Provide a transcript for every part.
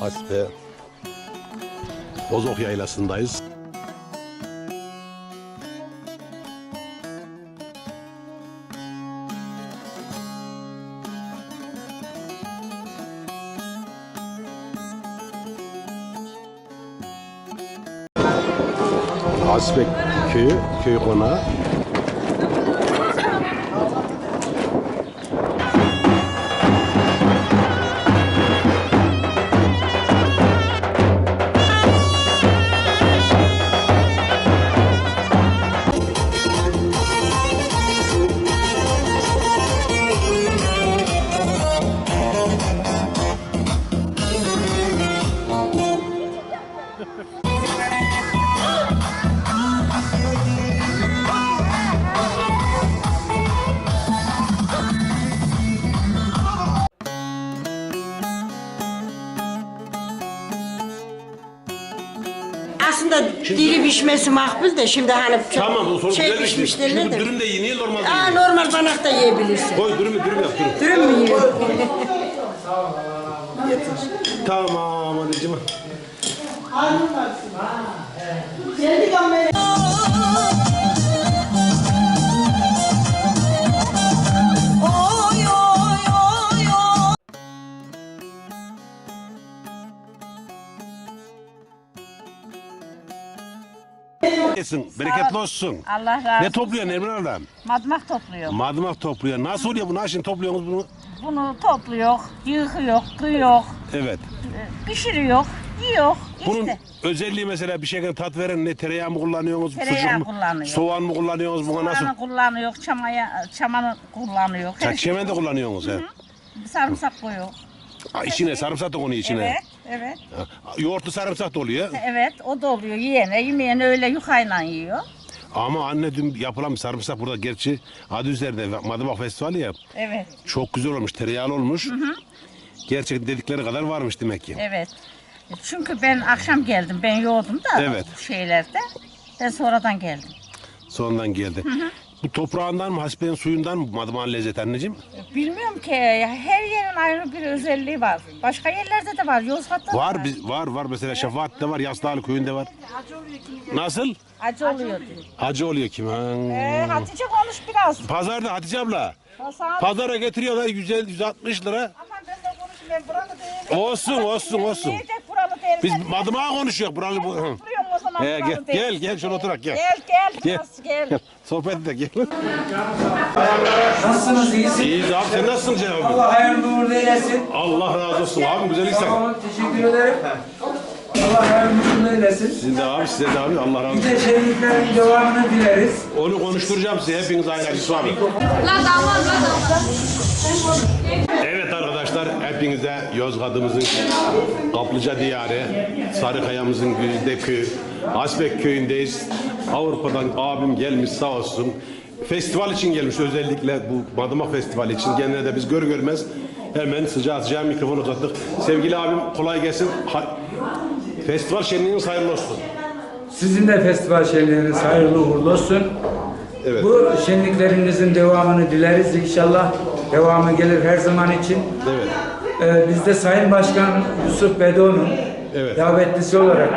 Hasbe Bozok Yaylası'ndayız. Hasbe köyü, köy konağı. Pişmesi makbul de şimdi hani çok Tamam o soru şey güzel bir şey. Şimdi dürüm de iyi, niye normal Aa değil? normal banak da yiyebilirsin. Koy dürümü dürüm yap dürüm. Dürüm mü yiyor? Tamam anneciğim. Oy Yesin, bereketli olsun. Allah razı Ne olsun. topluyorsun Emre Hanım? Madımak topluyor. Madımak topluyor. Nasıl oluyor bunu? Şimdi topluyorsunuz bunu. Bunu topluyor, yıkıyor, kıyıyor, Evet. pişiriyor, yiyor. Bunun İşte. özelliği mesela bir şeyden tat veren ne tereyağı mı kullanıyorsunuz? Tereyağı sucuk mu? kullanıyor. Soğan mı kullanıyorsunuz? Buna nasıl? Soğanı kullanıyor, çamaya, çamanı kullanıyor. Ha, çemen de kullanıyorsunuz. he. Sarımsak koyuyor. Ha, içine sarımsak da konuyor içine. Evet, evet. Ha, Yoğurtlu sarımsak da oluyor. Evet, o da oluyor. Yiyene, yemeyene öyle yukayla yiyor. Ama anne dün yapılan bir sarımsak burada gerçi adı üzerinde Madımak Festivali ya. Evet, Çok güzel olmuş, tereyağlı olmuş. Gerçekten dedikleri kadar varmış demek ki. evet. Çünkü ben akşam geldim, ben yoğurdum da Evet. şeylerde. Ben sonradan geldim. Sonradan geldi. Bu toprağından mı, hasbenin suyundan mı Madımak'ın lezzeti anneciğim? Bilmiyorum ki her yerin ayrı bir özelliği var. Başka yerlerde de var. Yozgat'ta da Var, var. bir- var, var. Mesela Şefaat'te var, Yasdağlı köyünde var. Nasıl? Acı oluyor diyor. Acı oluyor kim? Ha. Ee, Hatice konuş biraz. Pazarda Hatice abla. Pazara getiriyorlar 150 160 lira. Aman ben de konuşayım ben buralı değilim. Olsun, olsun, olsun. Yiyecek buralı değilim. Biz Ben Madımak'a konuşuyor buralı bu. Hı. Zaman Ee, buralı gel, gel, gel, şöyle oturak, gel. Gel gel. Gel. Gel. gel. Sohbet de gel. Nasılsınız? İyisiniz? İyiyiz abi sen nasılsın Cenab abi? Allah hayırlı uğurlu eylesin. Allah razı olsun abi güzel Sağ insan. olun, teşekkür ederim. Allah hayırlı uğurlu eylesin. Sizin de abi size de abi Allah razı olsun. de şehitlerin devamını dileriz. Onu konuşturacağım size hepiniz aynı acısı abi. Evet arkadaşlar hepinize Yozgat'ımızın Kaplıca diyarı, Sarıkaya'mızın gündeki Asbek köyündeyiz. Avrupa'dan abim gelmiş sağ olsun. Festival için gelmiş özellikle bu Madımak Festivali için. Gene de biz gör görmez hemen sıcağı sıcağı mikrofon uzattık. Sevgili abim kolay gelsin. Ha- Festival şenliğiniz hayırlı olsun. Sizin de festival şenliğiniz hayırlı uğurlu olsun. Evet. Bu şenliklerinizin devamını dileriz inşallah. Devamı gelir her zaman için. Evet. Ee, biz de Sayın Başkan Yusuf Bedo'nun Evet. davetlisi olarak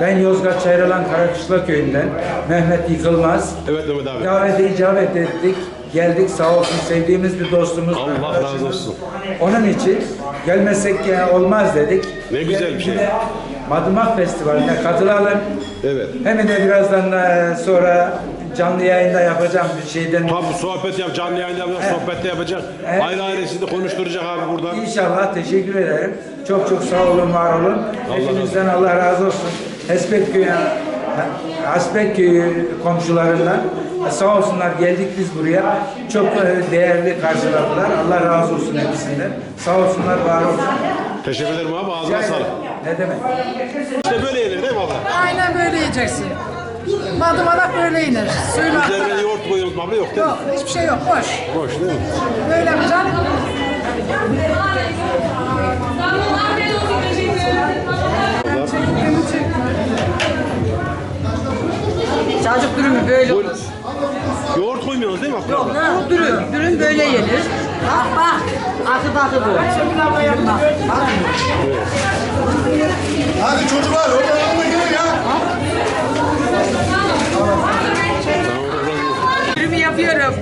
ben Yozgat Çayralan Karakışla Köyü'nden Mehmet Yıkılmaz. Evet Mehmet abi. Davete icabet ettik. Geldik sağ olsun sevdiğimiz bir dostumuz. Allah razı olsun. Onun için gelmesek ya olmaz dedik. Ne güzel bir şey. Madımak Festivali'ne katılalım. Evet. Hem de birazdan da sonra canlı yayında yapacağım bir şeyden. Tabii sohbet yap, canlı yayında yapacak, sohbet de yapacak. Evet. Ayrı ayrı sizi konuşturacak abi burada. İnşallah teşekkür ederim. Çok çok sağ olun, var olun. Hepinizden Allah razı olsun. Hespet Köyü, Hasbek Köyü komşularından sağ olsunlar geldik biz buraya. Çok e, değerli karşıladılar. Allah razı olsun hepsinden. Sağ olsunlar, var olsun. Teşekkür ederim abi, ağzına sağlık. Ne demek? İşte böyle yenir değil mi abla? Aynen böyle yiyeceksin. Madımanak böyle yenir. Suyla Üzerine yoğurt koyuyoruz abla yok değil mi? yok, hiçbir şey yok, boş. Boş değil mi? Böyle yapacaksın. Çocuk dürümü böyle olur. Yoğurt koymuyoruz değil mi abla? Bu dürüm, dürüm böyle yenir. Bak bak, atı batı bu. Bak, bak. Hadi çocuklar odalarına gelin ya. Yürümü yapıyorum.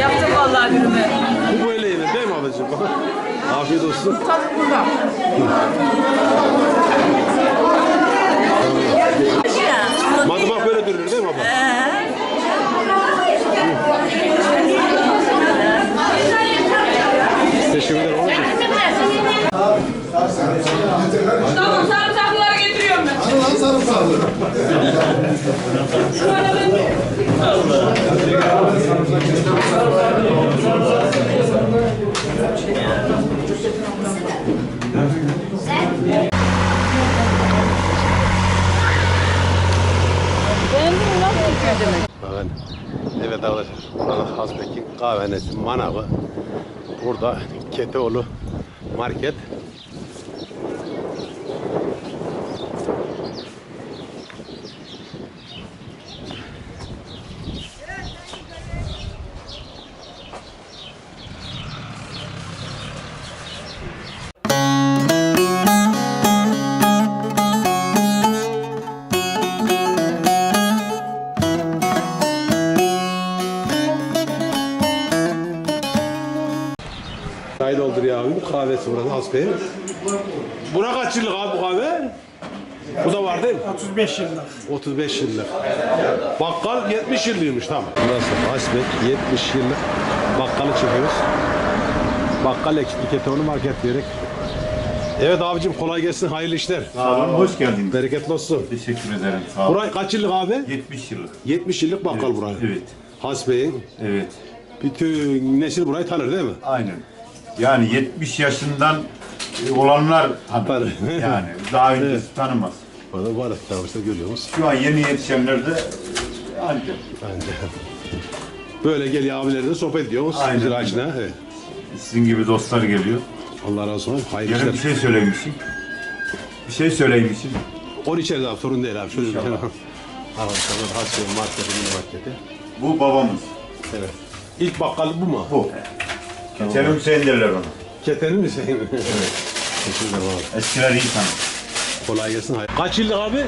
Yaptım vallahi yürümü. Bu böyle yenir değil mi ablacığım? Afiyet olsun. Tadı burada. Madımak böyle dürülür değil mi abla? Teşekkür ederim ablacığım. Tamam Lan sarımsaklı. Bakın. Evet arkadaşlar. Buranın Hasbek'in kahvenesi, manavı. Burada Keteoğlu market. 35 yıllık. Bakkal 70 yıllıymış tamam. Burası Hasbek 70 yıllık bakkalı çekiyoruz. Bakkal ekipli ketonu market diyerek. Evet abicim kolay gelsin hayırlı işler. Sağ olun, hoş geldiniz. Bereketli olsun. Teşekkür ederim, sağ olun. Burayı kaç yıllık abi? 70 yıllık. 70 yıllık bakkal Evet, burayı. evet. Hasbek'in. Evet, Bütün nesil burayı tanır değil mi? aynen. Yani 70 yaşından olanlar tanır. Yani daha öncesi tanımaz. Burada var tamam işte. Şu an yeni yetişenler de. Bence. Böyle geliyor abilerle sohbet ediyoruz. Aynen. Güzel açına. Evet. Sizin gibi dostlar geliyor. Allah razı olsun. Hayırlı Yarın bir işler. şey söyleymişim. Bir şey söyleymişim. Onu içeriz abi sorun değil abi. Şöyle bir İnşallah. Arkadaşlar Hasbey'in marketi, mini marketi. Bu babamız. Evet. İlk bakkal bu mu? Bu. Keterim Hüseyin derler ona. Ketenin mi senin? evet. Teşekkür ederim abi. Eskiler iyi tanır. Kolay gelsin. Kaç yıllık abi?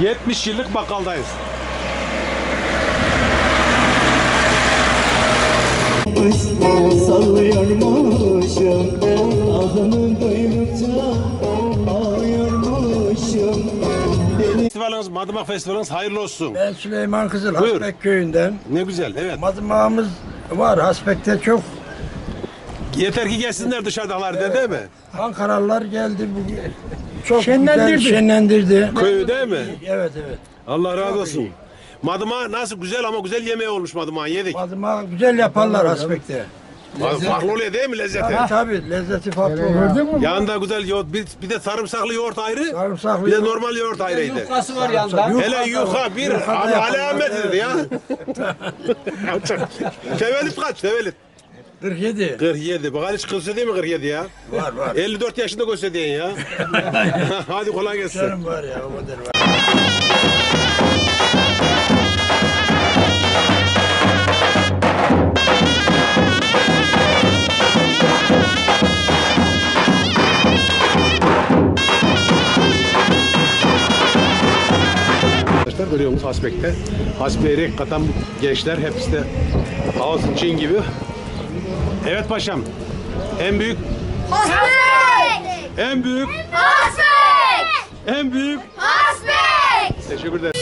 70 yıllık bakkaldayız. Ahımı Ağlıyormuşum Festivaliniz, Madımak Festivaliniz hayırlı olsun. Ben Süleyman Kızıl Buyur. Hasbek köyünden. Ne güzel, evet. Madımağımız var Hasbek'te çok. Yeter ki gelsinler dışarıdalar değil mi? Ankaralılar geldi bu çok Şenlendirdi. güzel şenlendirdi. Köyü değil mi? Evet evet. Allah razı olsun. Madıma nasıl güzel ama güzel yemeği olmuş Madıma yedik. Madımağı güzel yaparlar Hasbek'te. Farklı oluyor değil mi lezzeti? Tabii tabii lezzeti farklı olur. Yanında güzel yoğurt, bir, bir de sarımsaklı yoğurt ayrı, Sarımsaklı bir de yoğurt. normal yoğurt ayrıydı. Yufkası var yanında. Hele yuha bir al- alametidir ya. Tevellit kaç tevellit? 47. 47. Bak hiç kılsa değil mi 47 ya? Var var. 54 yaşında gösteriyorsun ya. Hadi kolay gelsin. Canım var ya o kadar var. Arkadaşlar görüyor musunuz Hasbek'te? Hasbek'e katan gençler hepsi de Ağustin Çin gibi. Evet paşam. En büyük, Hasbek! en büyük, Hasbek! en büyük. Hasbek! Teşekkür ederim.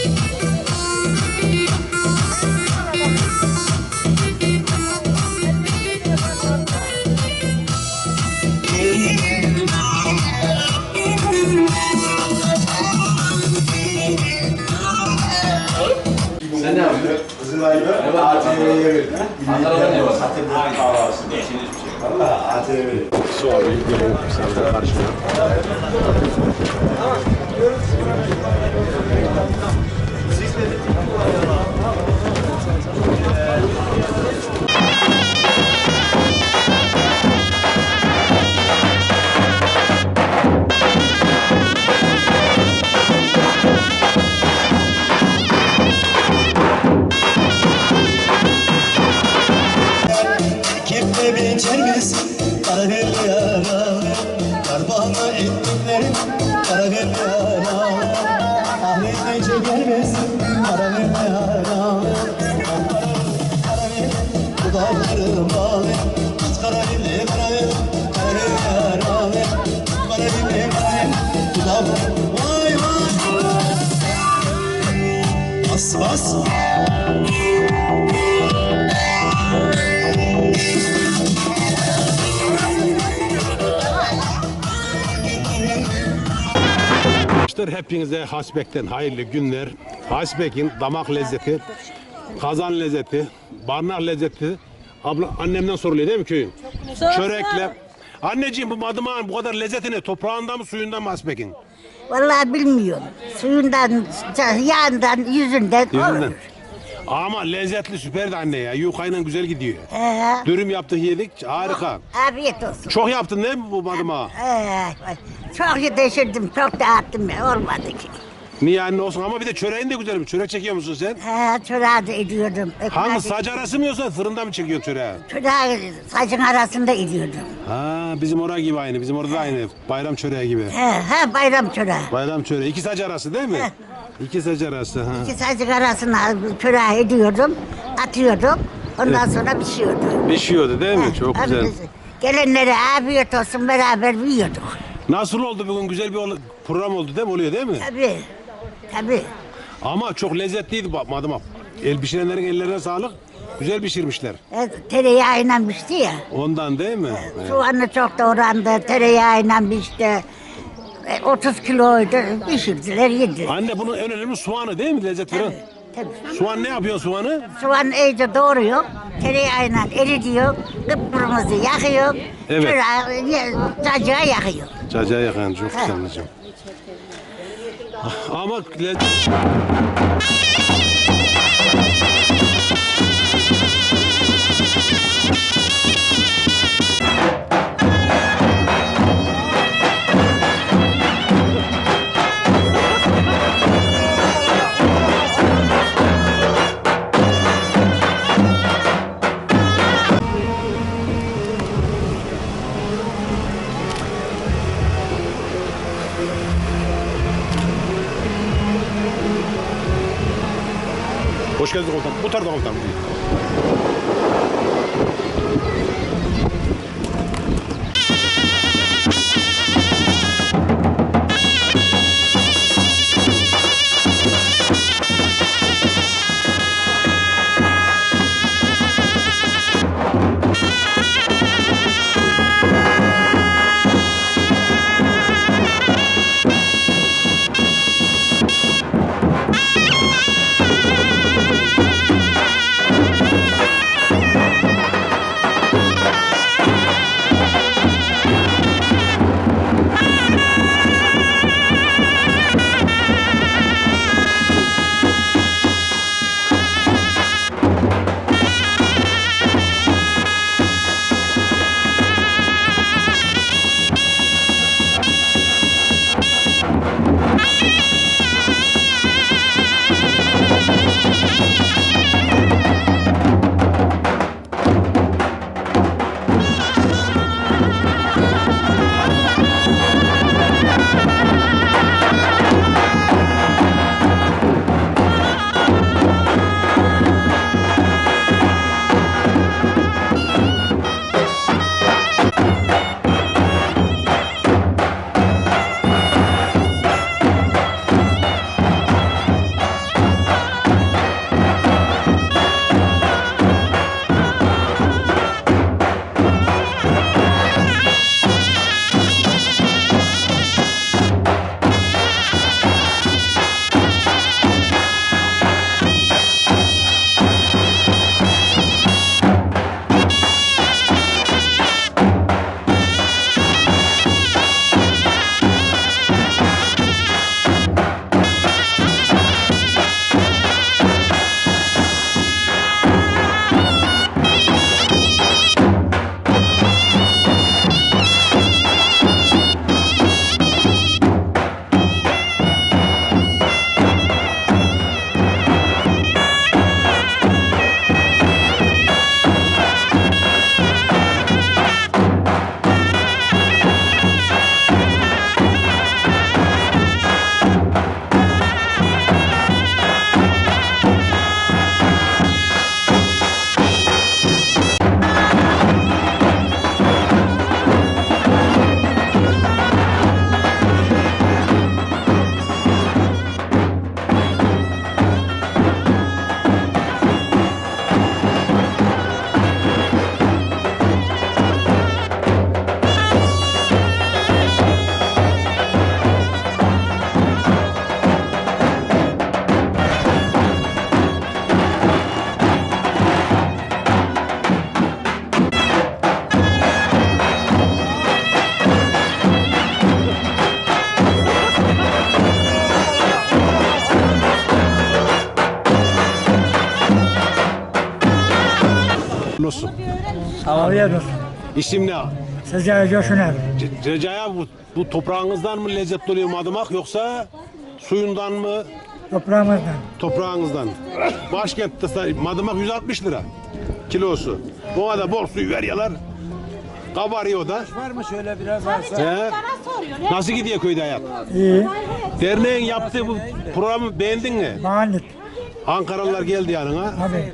Kızılay'da ATV'ye verdi. Ankara'da Satır'dan kahvaltısında. Valla ATV. Su abi geliyor misafirler karşıma. Kepte Arkadaşlar hepinize Hasbek'ten hayırlı günler. Hasbek'in damak lezzeti, kazan lezzeti, barnak lezzeti. Abla annemden soruluyor değil mi köyün? Çörekle. Anneciğim bu madımağın bu kadar lezzeti ne? Toprağında mı suyundan mı Hasbek'in? Vallahi bilmiyorum. Suyundan, yağından, yüzünden, Yüzünden. olur. Ama lezzetli süperdi anne ya. Yukayla güzel gidiyor. He. Dürüm yaptık yedik harika. Afiyet olsun. Çok yaptın değil mi bu madımağı? He. Çok yetiştirdim, çok dağıttım. Olmadı ki. Niye anne olsun ama bir de çöreğin de güzel? Çörek çekiyor musun sen? He, çırağı da ediyordum. Hangi Ekmek- saç arası mı yoksa fırında mı çekiyorsun çöreği? Çırağı saçın arasında ediyordum. Ha bizim oraya gibi aynı. Bizim orada da aynı. Bayram çöreği gibi. He, he bayram çırağı. Bayram çöreği. İki saç arası değil mi? İki saç arası. Ha. İki saçın arasına çırağı ediyordum, atıyordum. Ondan sonra pişiyordu. Pişiyordu değil mi? Çok Abi güzel. biz Gelenlere afiyet olsun beraber yiyorduk. Nasıl oldu bugün? Güzel bir ol- program oldu değil mi? Oluyor değil mi? Tabii. Tabii. Ama çok lezzetliydi bak madımak. El pişirenlerin ellerine sağlık. Güzel pişirmişler. E, tereyağıyla pişti ya. Ondan değil mi? Evet. Soğanı çok doğrandı, tereyağıyla pişti. E, 30 kiloydu, pişirdiler, yediler. Anne bunun en önemli soğanı değil mi? Lezzet veren. Tabii. Soğan ne yapıyorsun soğanı? Soğan iyice doğruyor, tereyağıyla eritiyor, kıpkırmızı yakıyor, Evet. çırağı, ye- cacığa yakıyor. Çok güzel anneciğim. Ama Olsun. İsim ne? Sezai Coşuner. Ce- Recai bu, bu toprağınızdan mı lezzetli oluyor madımak yoksa suyundan mı Toprağımızdan. toprağınızdan? Başkentte say- madımak 160 lira kilosu. Buna da bol suyu veriyorlar. Kabarıyor da. Var mı şöyle biraz varsa? He? Nasıl gidiyor köyde hayat? İyi. Derneğin yaptığı bu programı beğendin mi? Mahallik. Ankaralılar geldi yanına. Abi.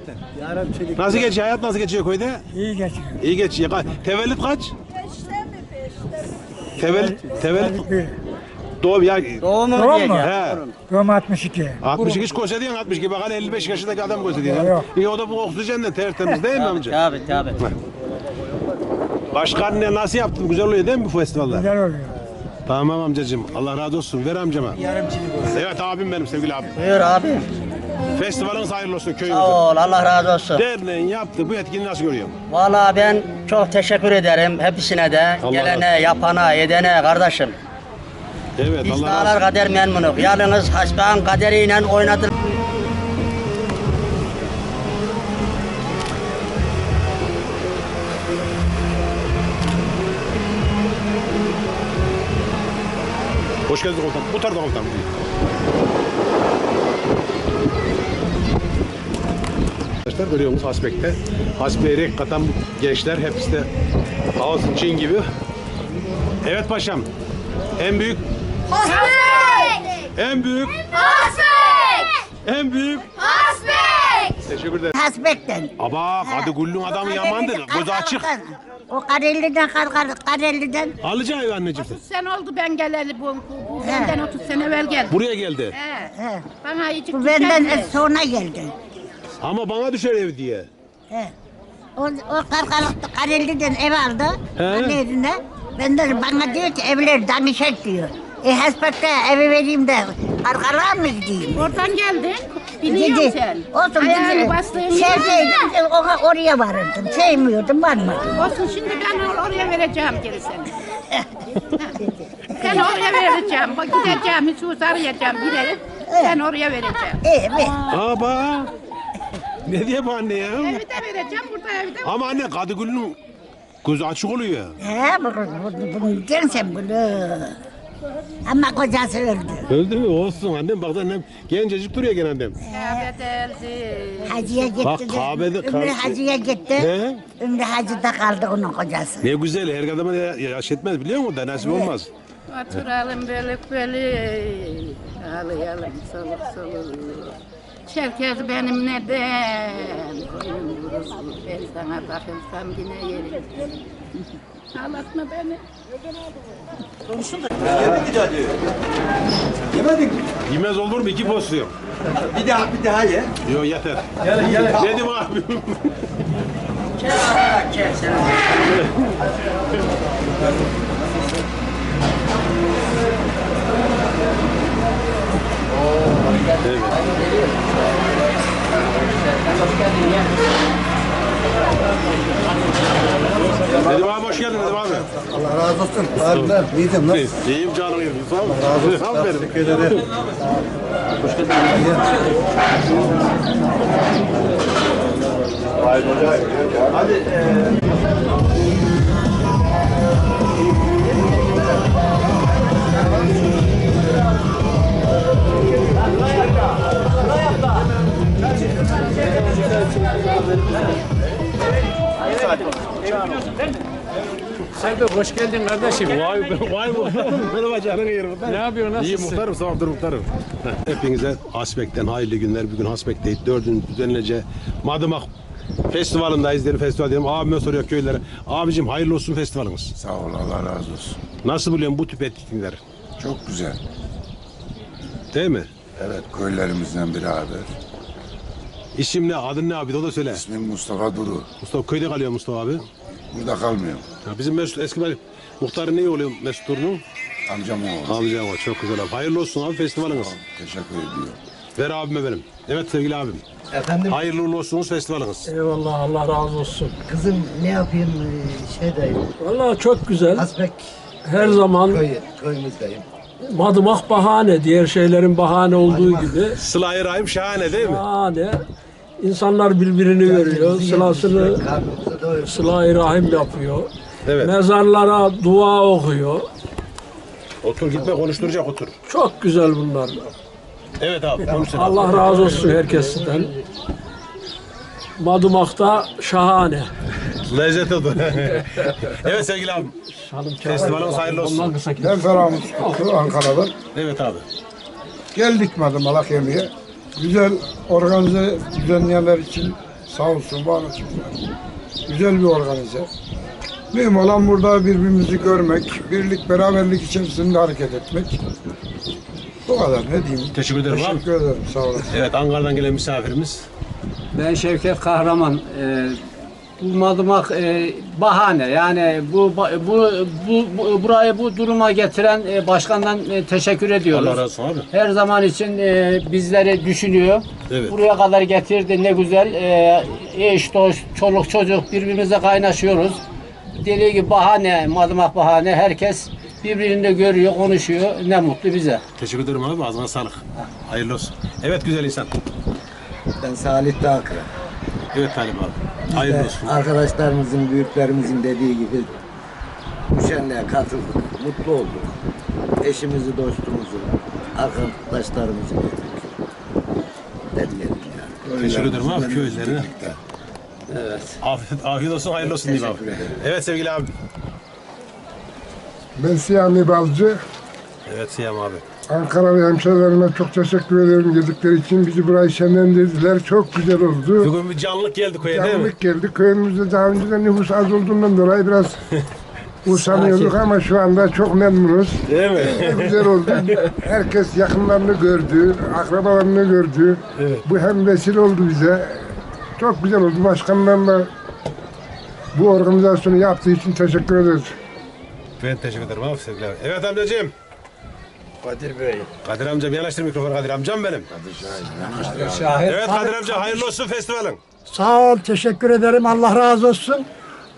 Nasıl geçiyor hayat? Nasıl geçiyor köyde? iyi geçiyor. İyi geçiyor. Ka- Tevellüt kaç? Tevellüt, tevellüt doğum ya. Doğum mu? He. Doğum 62. 62 hiç koşa diyorsun 62 bak hani 55 yaşındaki adam koşa. Yok. İyi o da bu oksijenle tertemiz değil mi amca? Tabii tabii. Başkan ne nasıl yaptın? Güzel oluyor değil mi bu festivalde? Güzel oluyor. Tamam amcacığım. Allah razı olsun. Ver amcama. Evet abim benim sevgili abim. Buyur abi. Festivaliniz hayırlı olsun köyümüzün. Sağ ol Allah razı olsun. Derneğin yaptığı bu etkinliği nasıl görüyorsun? Vallahi ben çok teşekkür ederim hepsine de. Allah Gelene, yapana, edene kardeşim. Evet Biz Allah dağlar razı olsun. kader memnunuk. Yalnız hasbağın kaderiyle oynadık. Hoş geldiniz komutanım. Bu tarafa komutanım. Arkadaşlar görüyorsunuz Hasbek'te. Hasbek'e renk katan gençler hepsi de olsun Çin gibi. Evet paşam. En büyük, Hasbek. en büyük, Hasbek. en büyük. Hasbek. Teşekkür ederim. Hasbek'ten. Aba kadı gullun adamı yamandır. Gözü açık. O Kareli'den, Kar- Kareli'den. Alacağı ev anneciğim sen. Sen oldu ben geleli bu, bu, bu benden 30 sene evvel geldi. Buraya geldi. He. He. Bana iyicik Bu benden düşerdi. sonra geldi. Ama bana düşer ev diye. He. O, o Karkalık'ta Kareli'den ev aldı. He. Annelerine. Ben de bana diyor ki evler danışak diyor. E Hasbek'te evi vereyim de Karkalık'a mı gideyim? Oradan geldin. Biliyorsun Dedi. sen. Olsun Ayağını bastığın Sevseydim de ona- oraya varırdım. Sevmiyordum varmadım. Olsun şimdi ben or- oraya vereceğim geri seni. ben oraya vereceğim. Bak gideceğim, Hüsnü arayacağım gidelim. Ben oraya vereceğim. Evet. Aba. Ne diye bu anne ya? Evi de vereceğim, burada evde. Ama anne Kadıgül'ün gözü açık oluyor. He, bunu, bunu, bunu diyorsun sen bunu. Ama kocası öldü. Öldü mü? Olsun annem bak annem gencecik duruyor gene annem. Kahve deldi. Hacıya gitti. Bak, de, kahvede Ümrü kahve- Hacı'ya gitti. He? Ümrü Hacı'da kaldı onun kocası. Ne güzel her adama ya- yaş etmez biliyor musun? Da nasip olmaz. Oturalım böyle böyle ağlayalım soluk soluk. Çerkez benim neden? Koyun vurusu ben sana bakılsam yine yerim. Ağlatma beni. Yemez olur mu? İki porsiyon. Bir daha bir daha ye. Yok yeter. Dedim abi. Dedim abi hoş geldin dedim abi. Allah razı olsun. Abiler, iyiydim lan. İyiyim canım iyiyim. Sağ ol. Razı olsun. Aferin. Teşekkür ederim. Serdar hoş geldin kardeşim. Vay be, vay muhtarım. Merhaba canım yerim. Ne yapıyorsun, nasılsın? İyi muhtarım, sağ ol, dur muhtarım. Hepinize Hasbek'ten hayırlı günler. Bugün Hasbek'teyiz. Dördüncü düzenlece Madımak Festivali'ndeyiz diyelim. Festival diyelim. Abime soruyor köylere. Abicim hayırlı olsun festivaliniz. Sağ ol Allah razı olsun. Nasıl buluyorsun bu tip etkinlikleri? Çok güzel. Değil mi? Evet köylerimizden beraber. İsim ne? Adın ne abi? O da söyle. İsmim Mustafa Duru. Mustafa köyde kalıyor Mustafa abi. Burada kalmıyorum. Ha, bizim Mesut eski bari muhtarı ne oluyor Mesut Duru'nun? Amcam oğlu. Amcam var çok güzel abi. Hayırlı olsun abi festivaliniz. Teşekkür ediyorum. Ver abime benim. Evet sevgili abim. Efendim? Hayırlı uğurlu olsunuz festivaliniz. Eyvallah Allah razı olsun. Kızım ne yapayım şeydeyim. Vallahi çok güzel. Hasbek Her zaman köyümüzdeyim. madımak bahane. Diğer şeylerin bahane olduğu gibi. Sıla-i Rahim şahane değil mi? Bahane. İnsanlar birbirini görüyor. Sılasını sıla rahim yapıyor. Evet. Mezarlara dua okuyor. Otur gitme konuşturacak otur. Çok güzel bunlar. Evet abi konuşsun. Allah razı olsun herkesten. Madımak'ta şahane. Lezzet odur. evet sevgili abim. Festivalimiz hayırlı olsun. Ben Mutlu Ankara'dan. Evet abi. Geldik Madımalak yemeğe. Güzel organize düzenleyenler için sağ olsun, var olsun. Güzel bir organize. Mühim olan burada birbirimizi görmek, birlik, beraberlik içerisinde hareket etmek. Bu kadar ne diyeyim. Teşekkür ederim. Teşekkür ederim, sağ olasın. Evet Ankara'dan gelen misafirimiz. Ben Şevket Kahraman. Ee, bu madımak e, bahane. Yani bu bu bu, bu burayı bu duruma getiren e, başkandan e, teşekkür ediyoruz. Allah razı olsun abi. Her zaman için e, bizleri düşünüyor. Evet. Buraya kadar getirdi ne güzel. E, eş, dost, çoluk çocuk birbirimize kaynaşıyoruz. Dediği gibi bahane, madımak bahane. Herkes birbirini de görüyor, konuşuyor. Ne mutlu bize. Teşekkür ederim abi. Ağzına sağlık. Hayırlı olsun. Evet güzel insan. Ben Salih Dağkıra. Evet Talip abi. Hayırlı olsun. Arkadaşlarımızın, büyüklerimizin dediği gibi bu şenliğe katıldık. Mutlu olduk. Eşimizi, dostumuzu, arkadaşlarımızı gördük. Ne diyelim yani. Teşekkür ederim abi köylerine. Evet. Afiyet, afiyet olsun, hayırlı olsun diyeyim abi. Evet sevgili abi. Ben Siyami Balcı. Evet Siyam abi. Ankaralı hemşehrilerime çok teşekkür ederim geldikleri için. Bizi burayı şenlendirdiler. Çok güzel oldu. Bugün bir canlılık geldi köye değil mi? Canlılık geldi. Köyümüzde daha önceden nüfus az olduğundan dolayı biraz usanıyorduk ama şu anda çok memnunuz. Değil mi? Ne güzel oldu. Herkes yakınlarını gördü, akrabalarını gördü. Bu hem vesile oldu bize. Çok güzel oldu. Başkandan da bu organizasyonu yaptığı için teşekkür ederiz. Ben teşekkür ederim abi. Evet amcacığım. Kadir Bey. Kadir amca bir yanaştır mikrofonu Kadir amcam benim. Evet Kadir amca hayırlı olsun festivalin. Sağ ol, teşekkür ederim. Allah razı olsun.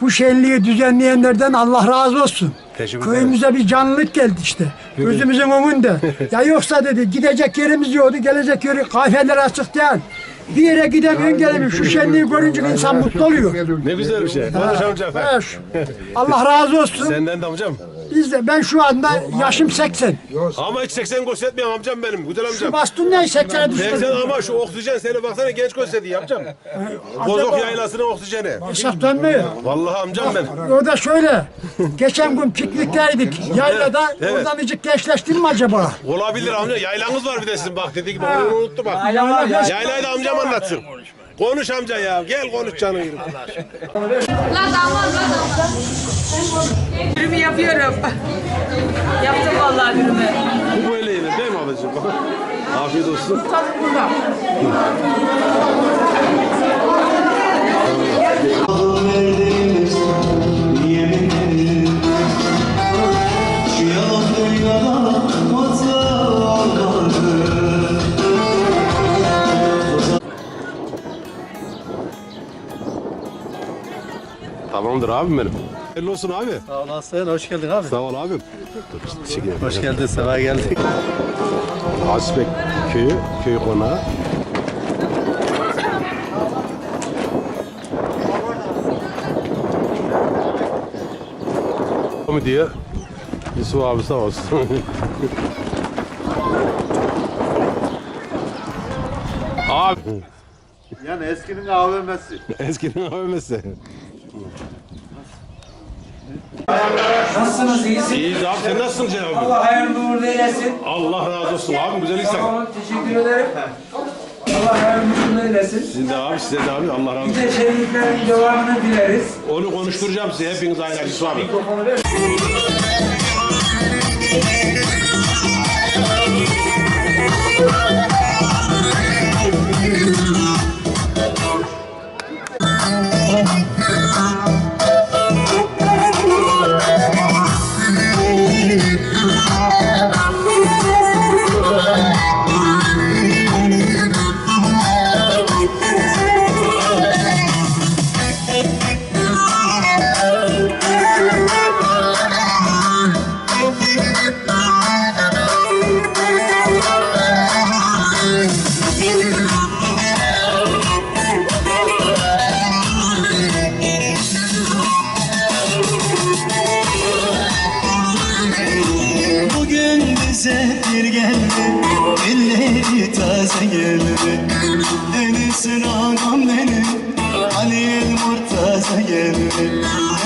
Bu şenliği düzenleyenlerden Allah razı olsun. Teşekkür ederim. Köyümüze bir canlılık geldi işte. Gözümüzün önünde. ya yoksa dedi gidecek yerimiz yoktu, gelecek yeri kahveler açık değil. Bir yere gidemiyorsun gelemiyorsun. Şu şenliği görünce insan mutlu oluyor. Ne güzel bir şey. Konuş amca efendim. Allah razı olsun. Senden de amcam. Biz de, ben şu anda yaşım 80. Ama hiç 80 göstermiyorum amcam benim. Güzel Şu amcam. bastun ne 80'e düştü. 80 ama şu oksijen seni baksana genç gösteriyor amcam. Bozok yaylasının oksijeni. Hesap dönmüyor. Vallahi amcam ben. O da şöyle. Geçen gün piknikteydik yaylada. Evet. Oradan azıcık gençleştin mi acaba? Olabilir amca. Yaylanız var bir de sizin bak gibi. Onu unuttu bak. Yayla- Yaylayı da amcam anlatsın. Konuş amca ya. Gel konuş canım. La damat, la damat. Dürümü yapıyorum. Yaptım vallahi dürümü. Bu böyle yenir değil mi ablacığım? Afiyet olsun. Tadı burada. Tamamdır abim benim. Hayırlı olsun abi. Sağ olasın, hoş geldin abi. Sağ ol abim. Teşekkür ederim. Hoş geldin, sefa geldik. Asbek köyü, köy konağı. mı diyor? Yusuf abi sağ olsun. abi. Yani eskinin AVM'si. Eskinin AVM'si. Nasılsınız, iyisiniz? İyiyiz abi sen nasılsın Cenab abi? Allah hayırlı uğurlu eylesin. Allah razı olsun abim güzel insan. Sağ olun, teşekkür ederim. Allah hayırlı uğurlu eylesin. Sizin de abi size de abi Allah razı olsun. de şenliklerin devamını dileriz. Onu konuşturacağım size hepiniz aynı Yusuf abi. Mikrofonu ver.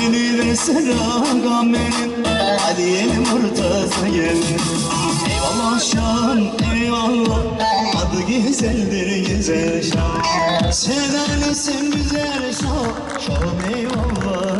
Beni ve seragam benim. Hadi yeni murtaza gel Eyvallah Şam eyvallah. Adı güzeldir güzel Şam Sever misin güzel Şam Şam eyvallah